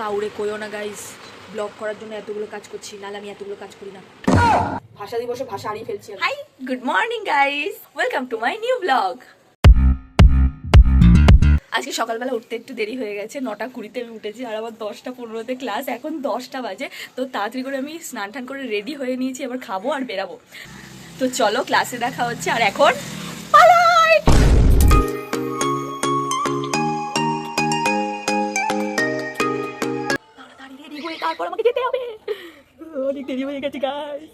কাউরে কইও না গাইস ব্লগ করার জন্য এতগুলো কাজ করছি, নাহলে আমি এতগুলো কাজ করি না। ভাষা দিবসে ভাষা হারিয়ে ফেলছি hi good morning guys welcome to my new blog আজকে সকালবেলা উঠতে একটু দেরি হয়ে গেছে, নটা কুড়িতে আমি উঠেছি, আর আমার দশটা পনেরোতে ক্লাস এখন দশটা বাজে। তো তাড়াতাড়ি করে আমি স্নান টান করে রেডি হয়ে নিয়েছি, এবার খাব আর বেরাবো। তো চলো ক্লাসে দেখা হচ্ছে, আর এখন পালাই তারপর আমাকে যেতে হবে। অনেক দেরি হয়ে গেছে গাইস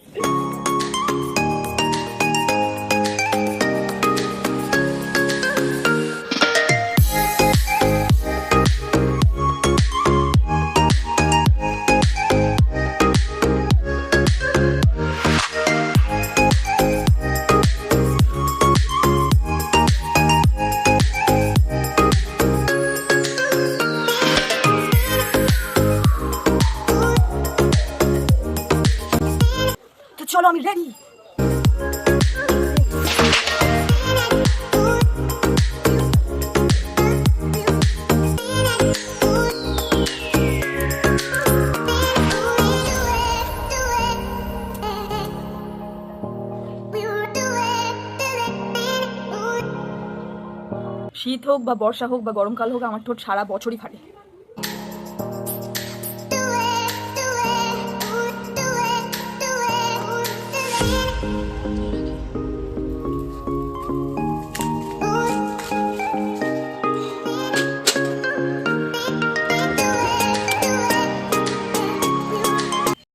শীত হোক বা বর্ষা হোক বা গরমকাল হোক, আমার ঠোঁট সারা বছরই ফাটে।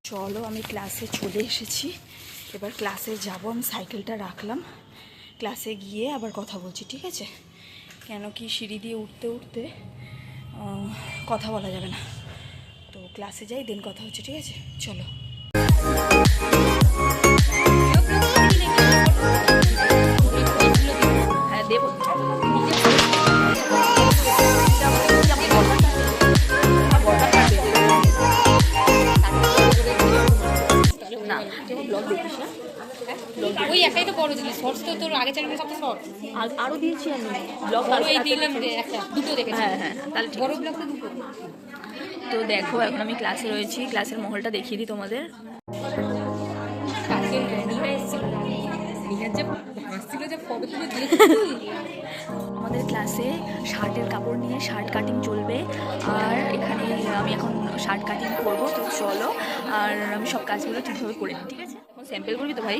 চলো, আমি ক্লাসে চলে এসেছি। এবার ক্লাসে যাব, আমি সাইকেলটা রাখলাম। ক্লাসে গিয়ে আবার কথা বলছি, ঠিক আছে? কেন কি সিঁড়ি দিয়ে উঠতে উঠতে কথা বলা যাবে না। তো ক্লাসে যাই দেন কথা হচ্ছে, ঠিক আছে? চলো। একটাই তো বড় জিনিস। শর্টস তো তোর আগে চ্যানেলে সব শর্ট আর দিয়েছি আমি। ব্লগ বড় এই দিলাম রে একটা দুটো দেখেছি। হ্যাঁ হ্যাঁ তাহলে বড় ব্লগ তো দুটো। তো দেখো এখন আমি ক্লাসে রয়েছি। ক্লাসের মহলটা দেখিয়ে দিই তোমাদের। আমাদের ক্লাসে শার্টের কাপড় নিয়ে শার্ট কাটিং চলবে। আর এখানে আমি এখন শার্ট কাটিং করব তো চলো। আর আমি সব কাজগুলো ঠিকভাবে করে নিই ঠিক আছে? স্যাম্পল করবি তো ভাই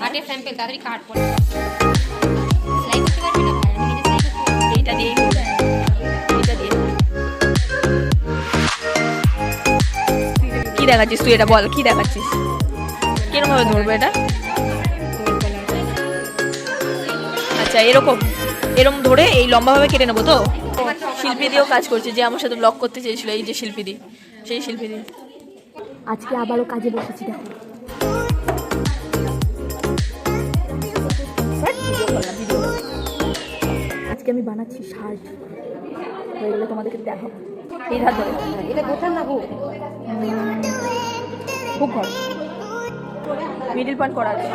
হাটের স্যাম্পল, তাড়াতাড়ি কাট পড়ে। এইটা দিয়ে কি দেখাচ্ছিস তুই এটা বল, কি দেখাচ্ছিস? কীরকম ভাবে ধরবো এটা? আচ্ছা এরকম এরকম ধরে এই লম্বাভাবে কেটে নেব তো? শিল্পী দিয়েও কাজ করছে, যে আমার সাথে ব্লগ করতে চেয়েছিল, এই যে শিল্পী দি, সেই শিল্পী দি। আজকে আবারও কাজে বসেছি, দেখো। আজকে আমি বানাচ্ছি শার্ট। হয়ে গেলে তোমাদেরকে দেখো এই ধার ধরে। এটা কোথায় না ঘর। মিডিল পয়েন্ট করা আছে।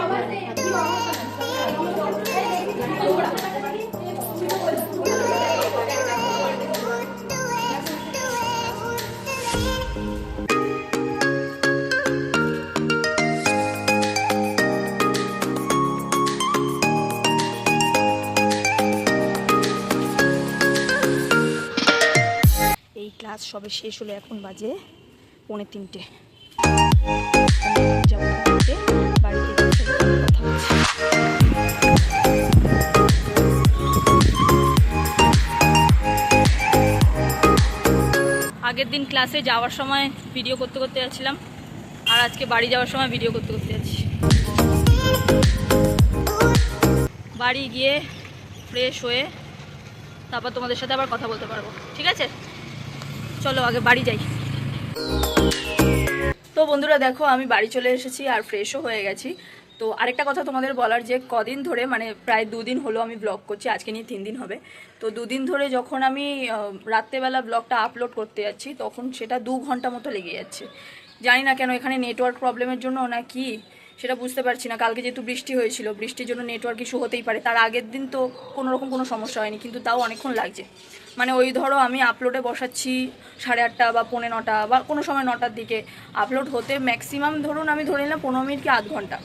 সবে শেষ হলো? এখন বাজে পৌনে তিনটে। কথা আগের দিন ক্লাসে যাওয়ার সময় ভিডিও করতে করতে যাচ্ছিলাম, আর আজকে বাড়ি যাওয়ার সময় ভিডিও করতে করতে যাচ্ছি। বাড়ি গিয়ে ফ্রেশ হয়ে তারপর তোমাদের সাথে আবার কথা বলতে পারব। ঠিক আছে? চলো আগে বাড়ি যাই। তো বন্ধুরা দেখো, আমি বাড়ি চলে এসেছি আর ফ্রেশও হয়ে গেছি। তো আরেকটা কথা তোমাদের বলার যে, কদিন ধরে মানে প্রায় দুদিন হলো আমি ব্লগ করছি, আজকে নিয়ে তিন দিন হবে। তো দুদিন ধরে যখন আমি রাত্রেবেলা ব্লগটা আপলোড করতে যাচ্ছি, তখন সেটা দু ঘণ্টা মতো লেগে যাচ্ছে। জানি না কেন, এখানে নেটওয়ার্ক প্রবলেমের জন্য না কি, সেটা বুঝতে পারছি না। কালকে যেহেতু বৃষ্টি হয়েছিল, বৃষ্টির জন্য নেটওয়ার্ক ইস্যু হতেই পারে। তার আগের দিন তো কোনো রকম কোনো সমস্যা হয়নি, কিন্তু তাও অনেকক্ষণ লাগছে। মানে ওই ধরো আমি আপলোডে বসাচ্ছি সাড়ে আটটা বা পৌনে নটা বা কোনো সময় নটার দিকে। আপলোড হতে ম্যাক্সিমাম ধরুন আমি ধরে নিলাম পনেরো মিনিট কি আধ ঘণ্টা।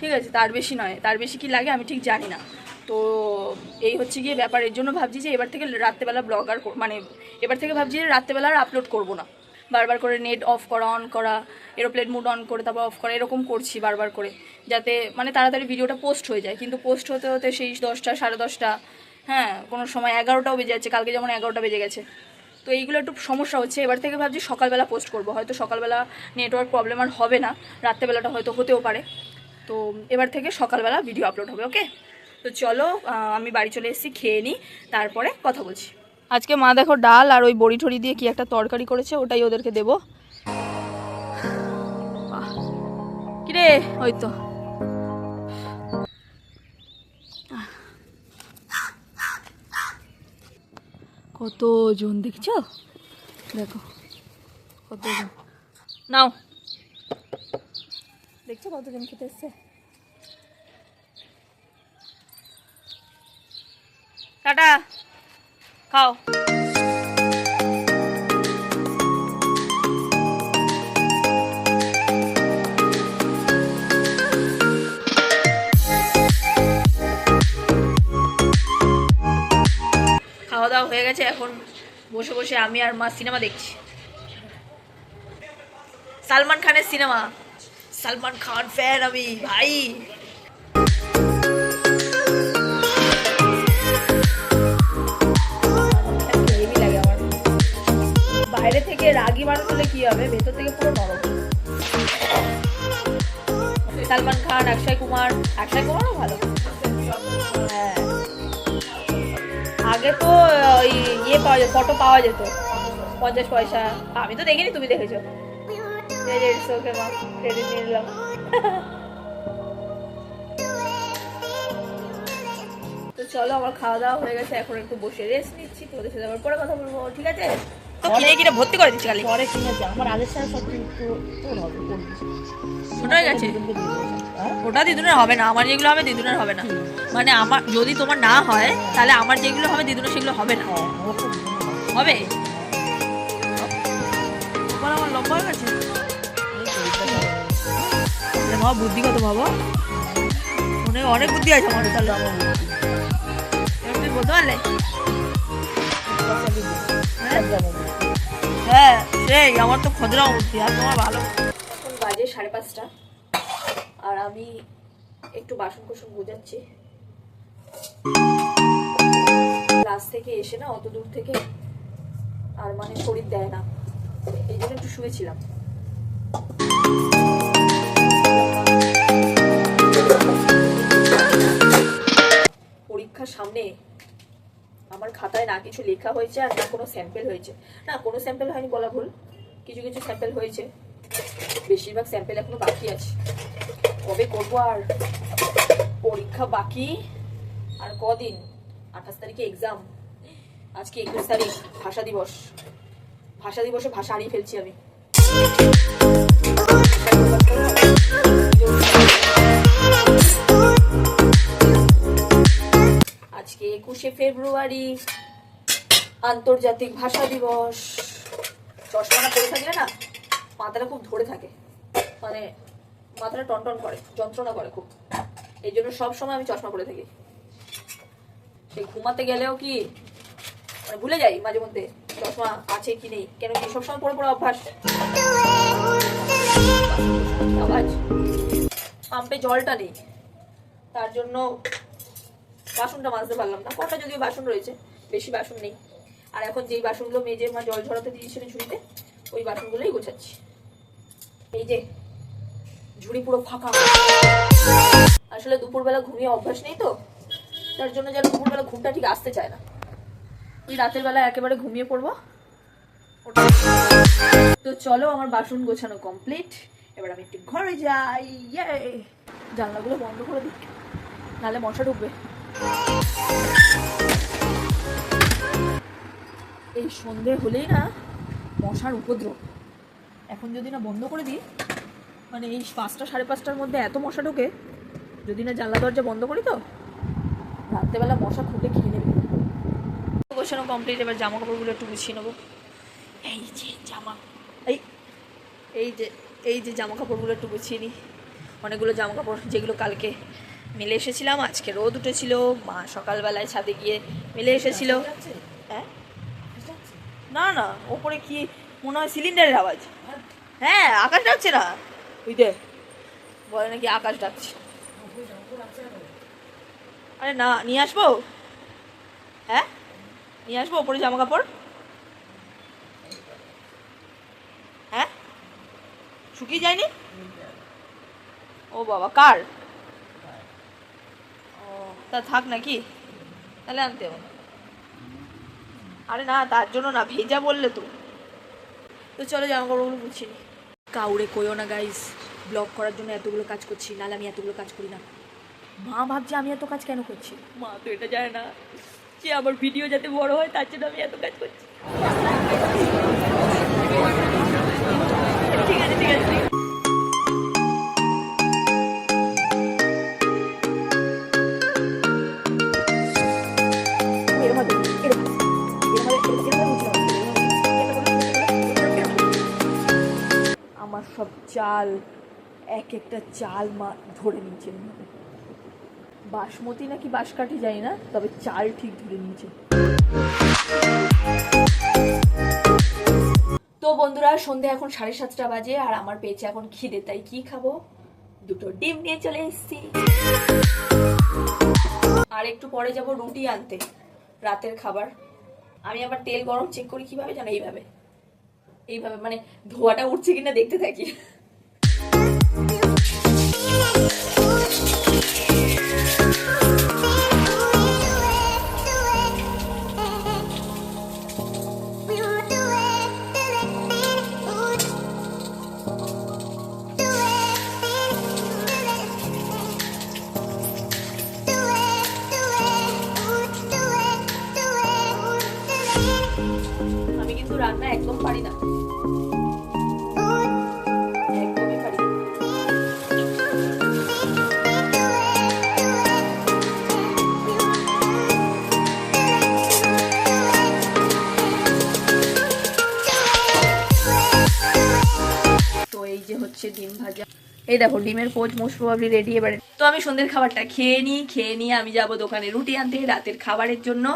ঠিক আছে? তার বেশি নয়। তার বেশি কি লাগে আমি ঠিক জানি না। তো এই হচ্ছে গিয়ে ব্যাপার। এর জন্য ভাবছি যে এবার থেকে রাত্রেবেলা ব্লগ আর মানে এবার থেকে ভাবছি যে রাত্রেবেলা আর আপলোড করব না। বারবার করে নেট অফ করা অন করা এরোপ্লেন মুড অন করে তারপর অফ করা, এরকম করছি বারবার করে। যাতে মানে তাড়াতাড়ি ভিডিওটা পোস্ট হয়ে যায়। কিন্তু পোস্ট হতে হতে সেই দশটা, সাড়ে দশটা হ্যাঁ কোনো সময় এগারোটাও বেজে যাচ্ছে কালকে যেমন এগারোটা বেজে গেছে। তো এইগুলো একটু সমস্যা হচ্ছে এবার থেকে ভাবছি সকালবেলা পোস্ট করব। হয়তো সকালবেলা নেটওয়ার্ক প্রবলেম আর হবে না রাত্রেবেলাটা হয়তো হতেও পারে। তো এবার থেকে সকালবেলা ভিডিও আপলোড হবে ওকে তো চলো আমি বাড়ি চলে এসেছি খেয়ে নিই তারপরে কথা বলছি। আজকে মা দেখো ডাল আর ওই বড়ি ঠড়ি দিয়ে কি একটা তরকারি করেছে ওটাই ওদেরকে দেবো। কিরে ওই তো। কতজন দেখছ? দেখো কতজন? নাও। দেখছ কতজন খেতে এসছে? টাটা। খাও। হয়ে গেছে, এখন বসে বসে আমি আর মা সিনেমা দেখছি। সালমান খানের সিনেমা। সালমান খান ফ্যান আমি, ভাই। বাইরে থেকে রাগী মানুষ হলে কি হবে? ভেতর থেকে পুরো নরম। সালমান খান, অক্ষয় কুমার, অক্ষয় কুমারও ভালো। আগে তো, ওই ইয়ে পাওয়া যেত ফটো পাওয়া যেত। পঞ্চাশ পয়সা। আমি তো দেখিনি, তুমি দেখেছ। it's মা তো চলো, আমার খাওয়া দাওয়া হয়ে গেছে, এখন একটু বসে রেস্ট নিচ্ছি তোদের সাথে আবার পরে কথা বলব। ঠিক আছে? কিনে কিনে ভর্তি করে দিচ্ছি খালি পরে কিনেছে আমার আগের সাথে সব কিন্তু তোর হবে করবি গেছে ওটা দিদুনের হবে না আমার যেগুলো হবে দিদুনের হবে না। মানে আমার যদি তোমার না হয় তাহলে আমার যেগুলো হবে দিদুনের সেগুলো হবে না। হবে। আমার লম্বা হয়ে গেছে। মা বুদ্ধি কত বাবা? অনেক অনেক বুদ্ধি আছে আমার তাহলে। এবার তুমি বলতে পারলে? হ্যাঁ? সেই আমার তো খদরা বুদ্ধি আর তোমার ভালো। এখন বাজে সাড়ে পাঁচটা, আর আমি একটু বাসন কোসন বোঝাচ্ছি ক্লাস থেকে এসে না অত দূর থেকে আর মানে শরীর দেয় না, এই জন্য একটু শুয়েছিলাম। আমার খাতায় না কিছু লেখা হয়েছে আর না কোনো স্যাম্পেল হয়েছে। না, কোনো স্যাম্পেল হয়নি বলা ভুল। কিছু কিছু স্যাম্পেল হয়েছে। বেশিরভাগ স্যাম্পেল এখনও বাকি আছে। কবে করব আর? পরীক্ষা বাকি। আর কদিন? আঠাশ তারিখে এক্সাম আজকে একুশ তারিখ, ভাষা দিবস। ভাষা দিবসে ভাষা হারিয়ে ফেলছি আমি। একুশে ফেব্রুয়ারি, আন্তর্জাতিক ভাষা দিবস। চশমাটা পরে থাকলে না, মাথাটা খুব ধরে থাকে। মানে মাথাটা টনটন করে, যন্ত্রণা করে খুব। এই জন্য সবসময় আমি চশমা পরে থাকি। সেই ঘুমাতে গেলেও কি মানে ভুলে যাই মাঝে মধ্যে চশমা আছে কি নেই। কেন কি সবসময় পরে পরে অভ্যাস? পাম্পে জলটা নেই। তার জন্য বাসনটা মাজতে পারলাম না। কটা যদিও বাসন রয়েছে, বেশি বাসন নেই। আর এখন যেই বাসনগুলো মেজে মা জল ঝরাতে দিয়েছিল ঝুড়িতে, ওই বাসনগুলোই গোছাচ্ছি। এই যে, ঝুড়ি পুরো ফাঁকা আসলে দুপুরবেলা ঘুমিয়ে অভ্যাস নেই তো, তার জন্য যেন দুপুরবেলা ঘুমটা ঠিক আসতে চায় না। ওই রাতের বেলা একেবারে ঘুমিয়ে পড়ব। তো চলো আমার বাসন গোছানো কমপ্লিট এবার আমি একটু ঘরে যাই। জানলাগুলো বন্ধ করে দিই। নাহলে মশা ঢুকবে। এই সন্ধে হলেই না মশার উপদ্রব। এখন যদি না বন্ধ করে দিই মানে এই পাঁচটা সাড়ে পাঁচটার মধ্যে এত মশা ঢোকে, যদি না জানলা দরজা বন্ধ করি তো, রাত্রেবেলা মশা খুঁটে খেয়ে নেবে। গোছানো কমপ্লিট এবার জামা কাপড়গুলো একটু গুছিয়ে নেব। এই যে জামা, এই এই যে এই যে জামা কাপড়গুলো একটু গুছিয়ে নিই। অনেকগুলো জামা কাপড় যেগুলো কালকে মেলে এসেছিলাম, আজকে রোদ উঠেছিল, মা সকালবেলায় ছাদে গিয়ে মেলে এসেছিল। হ্যাঁ? না না, ওপরে কি, মনে হয় সিলিন্ডারের আওয়াজ। হ্যাঁ আকাশ ডাকছে না? ওই দে বলে নাকি আকাশ ডাকছে। আরে না, নিয়ে আসব? হ্যাঁ? নিয়ে আসব ওপরে জামা কাপড় হ্যাঁ? শুকিয়ে যায়নি? ও বাবা, কার? তা থাক নাকি? তাহলে আনতে হবে। আরে না তার জন্য না ভেজা বললে তো। তো চলো জামা কাপড়গুলো নি। কাউরে কইও না গাইস ব্লগ করার জন্য এতগুলো কাজ করছি নাহলে আমি এতগুলো কাজ করি না। মা ভাবছে আমি এত কাজ কেন করছি? মা তো এটা জানে না। যে আমার ভিডিও যাতে বড় হয় তার জন্য আমি এত কাজ করছি। চাল, এক একটা চাল মা ধরে নিয়েছে। এরমভাবে। বাসমতি নাকি বাঁশকাঠি যাই না, তবে চাল ঠিক ধরে নিয়েছে। তো বন্ধুরা, সন্ধে এখন সাড়ে সাতটা বাজে, আর আমার পেয়েছে এখন খিদে, তাই কি খাব? দুটো ডিম নিয়ে চলে এসেছি। আর একটু পরে যাব রুটি আনতে, রাতের খাবার। আমি আবার তেল গরম চেক করি কীভাবে, জানো, এইভাবে। এইভাবে মানে ধোয়াটা উঠছে কিনা দেখতে থাকি। আমি কিন্তু রান্না একদম পারি না হচ্ছে ডিম ভাজা। এই দেখো, ডিমের পোচ মোস্ট প্রবাবলি রেডি এবারে তো আমি সন্ধ্যের খাবারটা খেয়ে নিই, খেয়ে নিয়ে আমি যাব দোকানে রুটি আনতে রাতের খাবারের জন্য।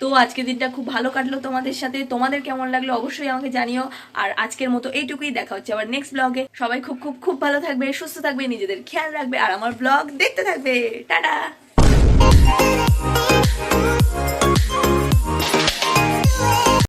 তো আজকের দিনটা খুব ভালো কাটলো তোমাদের সাথে। তোমাদের কেমন লাগল অবশ্যই আমাকে জানিও। আর আজকের মতো এইটুকুই দেখা হচ্ছে আবার নেক্সট ব্লগে সবাই খুব খুব খুব ভালো থাকবে, সুস্থ থাকবে, নিজেদের খেয়াল রাখবে। আর আমার ব্লগ দেখতে থাকবে। টাটা!